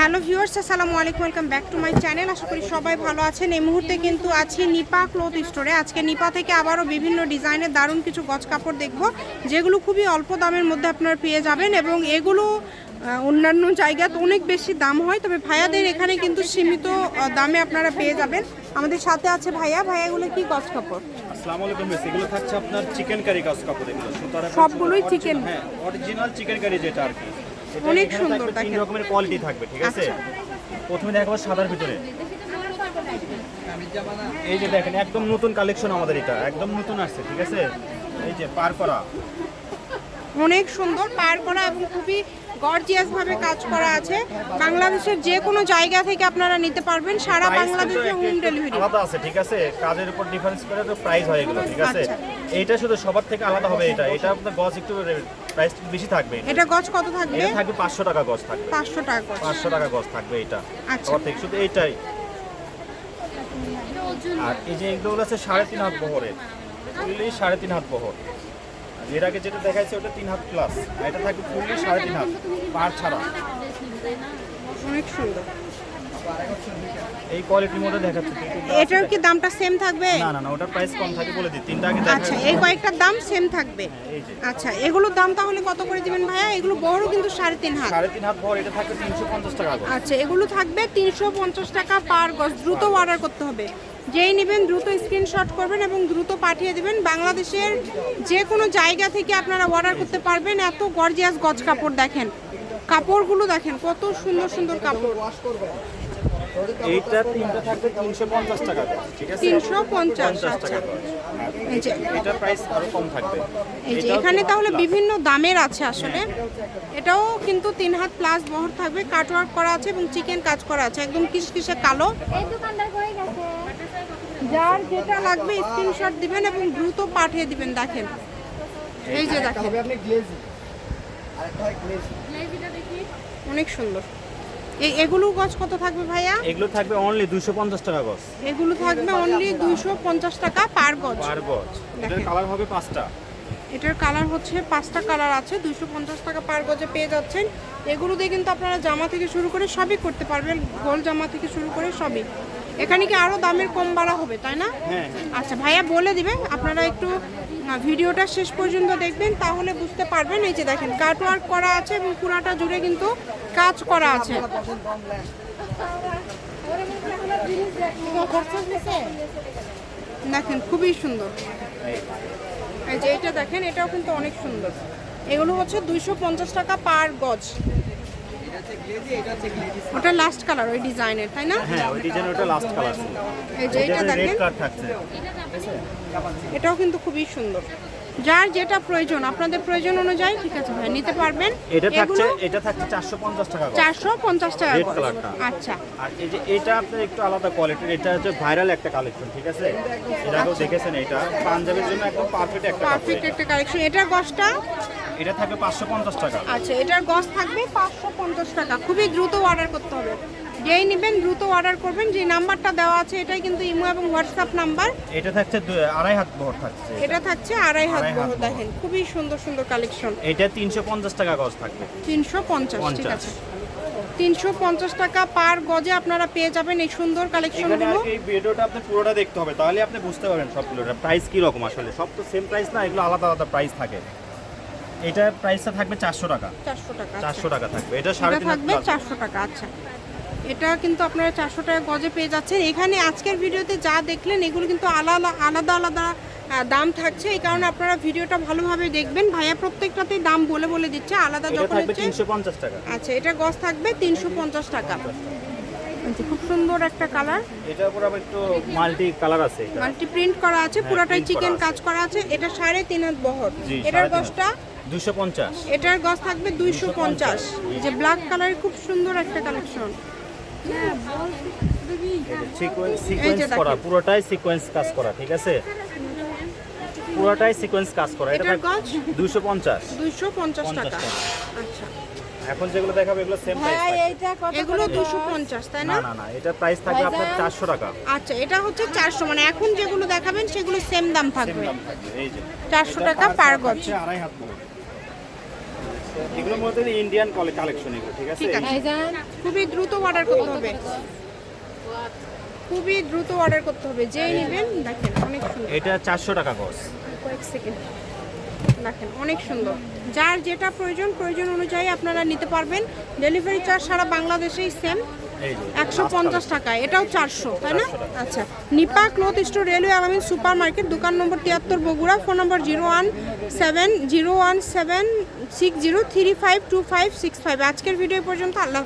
Hello viewers আসসালামু আলাইকুম welcome back to my channel. আশা করি সবাই ভালো আছেন। এই মুহূর্তে কিন্তু আছি নিপা ক্লথ স্টোরে। আজকে নিপা থেকে আবারও বিভিন্ন ডিজাইনের দারুণ কিছু গজ কাপড় দেখব যেগুলো খুবই অল্প দামের মধ্যে আপনারা পেয়ে যাবেন এবং এগুলো অন্যান্য জায়গাতে অনেক বেশি দাম হয় তবে ভাইয়াদের এখানে কিন্তু সীমিত দামে আপনারা পেয়ে যাবেন। আমাদের সাথে আছে ভাইয়া। ভাইয়া এগুলো কি গজ কাপড়? আসসালামু আলাইকুম মিস এগুলো থাকছে আপনার চিকেন কারি কাজ কাপড় এগুলো। সবগুলোই chicken? হ্যাঁ অরিজিনাল চিকেন কারি যেটা আর কি। অনেক সুন্দর তিন রকমের কোয়ালিটি থাকবে ঠিক আছে? আচ্ছা। প্রথমে দেখাবো সাদার ভিতরে। এই যে দেখেন একদম নতুন কালেকশন আমাদের এটা একদম নতুন আসছে ঠিক আছে? এই যে পার করা। অনেক সুন্দর পার করা এবং খুবই গর্জিয়াস ভাবে কাজ করা আছে। বাংলাদেশের যে কোনো জায়গা থেকে আপনারা নিতে পারবেন। সারা বাংলাদেশে হোম ডেলিভারি আলাদা আছে ঠিক আছে? কাজের উপর ডিফারেন্স করে তো প্রাইস হয় এগুলো ঠিক আছে? এটা শুধু সবার থেকে আলাদা হবে এটা। এটা আপনার গজ একটু প্রাইস বেশি থাকবে। এটা গজ কত থাকবে? এটা থাকবে পাঁচশো টাকা গজ থাকবে। পাঁচশো টাকা গজ পাঁচশো টাকা গজ থাকবে এটা। আচ্ছা। সবার থেকে শুধু এইটাই। আর এই যে এগুলো আছে সাড়ে তিন হাত বহরের সাড়ে তিন হাত বহর। এর আগে যেটা দেখাইছে ওটা তিন হাত প্লাস এটা থাকবে ফুললি সাড়ে তিন হাত পার ছাড়া। অনেক সুন্দর। এই কোয়ালিটির মধ্যে দেখাচ্ছে। এটার কি দামটা সেম থাকবে? না না না ওটার প্রাইস কম থাকে বলে দিই। তিনটা আগে আচ্ছা এই কয়েকটার দাম সেম থাকবে। আচ্ছা এগুলোর দাম তাহলে কত করে দিবেন ভাইয়া? এগুলো বড় কিন্তু সাড়ে তিন হাত। সাড়ে তিন হাত বহর এটা থাকবে তিনশো পঞ্চাশ টাকা আচ্ছা এগুলো থাকবে তিনশো পঞ্চাশ টাকা পার গজ দ্রুত অর্ডার করতে হবে। যেই নেবেন দ্রুত স্ক্রিনশট করবেন এবং দ্রুত পাঠিয়ে দেবেন। বাংলাদেশের যে কোনো জায়গা থেকে আপনারা অর্ডার করতে পারবেন। এত গর্জিয়াস গজ কাপড় দেখেন। কাপড়গুলো দেখেন কত সুন্দর সুন্দর কাপড়। এইটা তিনটা থাকবে তিনশো পঞ্চাশ টাকা ঠিক আছে? তিনশো পঞ্চাশ পঞ্চাশ আচ্ছা টাকা করে। আর এই যে এটার প্রাইস আরও কম থাকবে। এই যে এখানে তাহলে বিভিন্ন দামের আছে আসলে। এটাও কিন্তু তিন হাত প্লাস বহর থাকবে। কাটওয়ার্ক করা আছে এবং চিকেন কাজ করা আছে। একদম কিস কিসকিসে কালো। এই দোকানদার যার যেটা লাগবে স্ক্রিনশট দিবেন এবং দ্রুত পাঠিয়ে দিবেন দেখেন। এই যে দেখেন। অনেক সুন্দর। এই এগুলো গজ কত থাকবে ভাইয়া? এগুলো থাকবে অনলি দুশো পঞ্চাশ টাকা গজ। এগুলো থাকবে অনলি দুইশো পঞ্চাশ টাকা পার গজ। পার গজ। এটার কালার হবে পাঁচটা। এটার কালার হচ্ছে পাঁচটা কালার আছে দুইশো পঞ্চাশ টাকা পার গজে পেয়ে যাচ্ছেন। এগুলো দিয়ে কিন্তু আপনারা জামা থেকে শুরু করে সবই করতে পারবেন। গোল জামা থেকে শুরু করে সবই। এখানে কি আরও দামের কম বাড়া হবে তাই না? হ্যাঁ। আচ্ছা ভাইয়া বলে দিবে আপনারা একটু ভিডিওটা শেষ পর্যন্ত দেখবেন তাহলে বুঝতে পারবেন। এই যে দেখেন কাট ওয়ার্ক করা আছে এবং পুরাটা জুড়ে কিন্তু কাজ করা আছে। দেখেন খুবই সুন্দর। এই যে এটা দেখেন এটাও কিন্তু অনেক সুন্দর। এগুলো হচ্ছে দুইশো পঞ্চাশ টাকা পার গজ। ওটা লাস্ট কালার ওই ডিজাইনের তাই না? হ্যাঁ ওই ডিজাইন ওটা লাস্ট কালার এই যে এটা রেড দেখেন। এটাও কিন্তু খুবই সুন্দর। যার যেটা প্রয়োজন আপনাদের প্রয়োজন অনুযায়ী ঠিক আছে ভাই নিতে পারবেন। এটা থাকছে এটা থাকছে চারশো পঞ্চাশ টাকা গজ। চারশো পঞ্চাশ টাকা Red করে। কালারটা। আচ্ছা। আর এই যে এটা আপনার একটু আলাদা কোয়ালিটির এটা হচ্ছে ভাইরাল একটা কালেকশন ঠিক আছে? এর আগেও দেখেছেন এটা। পাঞ্জাবের জন্য একদম পারফেক্ট একটা পারফেক্ট একটা কালেকশন এটার গজটা? এটা থাকবে পাঁচশো পঞ্চাশ টাকা। আচ্ছা এটার গজ থাকবে পাঁচশো পঞ্চাশ টাকা। খুবই দ্রুত অর্ডার করতে হবে। যেই নেবেন দ্রুত অর্ডার করবেন। যে নাম্বারটা দেওয়া আছে এটাই কিন্তু ইমো এবং হোয়াটসঅ্যাপ নাম্বার। এটা থাকছে আড়াই হাত বহর থাকছে এটা। থাকছে আড়াই হাত বহর। দেখেন খুবই সুন্দর সুন্দর কালেকশন এটা তিনশো পঞ্চাশ টাকা গজ থাকবে। তিনশো পঞ্চাশ ঠিক। আছে। তিনশো পঞ্চাশ টাকা পার গজে আপনারা পেয়ে যাবেন এই সুন্দর এখানে কালেকশনগুলো এই ভিডিওটা আপনি পুরোটা দেখতে হবে। তাহলে আপনি বুঝতে পারবেন সবগুলোর প্রাইস কি রকম আসলে। সব তো সেম প্রাইস না এগুলো আলাদা আলাদা প্রাইস থাকে। এটা প্রাইসটা থাকবে চারশো টাকা। চারশো টাকা আচ্ছা। চারশো টাকা থাকবে। এটা সাড়ে থাকবে। চারশো টাকা আচ্ছা। এটা কিন্তু আপনারা চারশো টাকা গজে পেয়ে যাচ্ছেন। এখানে আজকের ভিডিওতে যা দেখলেন এগুলো কিন্তু আলাদা আলাদা আলাদা দাম থাকছে। এই কারণে আপনারা ভিডিওটা ভালোভাবে দেখবেন। ভাইয়া প্রত্যেকটাতেই দাম বলে বলে দিচ্ছে। আলাদা যখন হচ্ছে আচ্ছা এটা গজ থাকবে তিনশো পঞ্চাশ টাকা। আচ্ছা, খুব সুন্দর একটা কালার। এটার উপর আবার একটু মাল্টি কালার আছে মাল্টি প্রিন্ট করা আছে পুরাটাই হ্যাঁ, করা চিকেন কাজ করা আছে। এটা সাড়ে তিন হাত বহর। এটার গজটা দুশো পঞ্চাশ। এটার গজ থাকবে দুইশো পঞ্চাশ। এই যে ব্ল্যাক কালারের খুব সুন্দর একটা কালেকশন সিকোয়েন্স সিকোয়েন্স করা পুরোটাই সিকোয়েন্স কাজ করা ঠিক আছে? পুরোটাই সিকোয়েন্স কাজ করা। এটা এটার গজ দুশো পঞ্চাশ। দুইশো পঞ্চাশ টাকা। টাকা। আচ্ছা। এখন যেগুলো দেখাবো এগুলো সেম প্রাইস এগুলো দুশো পঞ্চাশ তাই না? না না না এটা প্রাইস থাকবে আপনার চারশো টাকা। আচ্ছা এটা হচ্ছে চারশো। মানে এখন যেগুলো দেখাবেন সেগুলো সেম দাম থাকবে। এই যে। চারশো এটা টাকা পার গজ। গজ হচ্ছে আড়াই হাত বহর। মূলত ইন্ডিয়ান কলেজ কালেকশন এগুলো ঠিক আছে? ঠিক আছে। খুবই দ্রুত অর্ডার করতে হবে। খুবই দ্রুত অর্ডার করতে হবে। যেই নেবেন দেখেন অনেক সুন্দর। এটা চারশো টাকা গজ কয়েক সেকেন্ড দেখেন অনেক সুন্দর। যার যেটা প্রয়োজন প্রয়োজন অনুযায়ী আপনারা নিতে পারবেন। ডেলিভারি চার্জ সারা বাংলাদেশেই সেম একশো পঞ্চাশ টাকা এটাও চারশো, তাই না? আচ্ছা। Nipa cloth store railway Alamin super market দোকান নম্বর তিয়াত্তর Bogura, phone number zero one seven, zero one seven, six zero three five two five six five. আজকের ভিডিও পর্যন্ত, আল্লাহ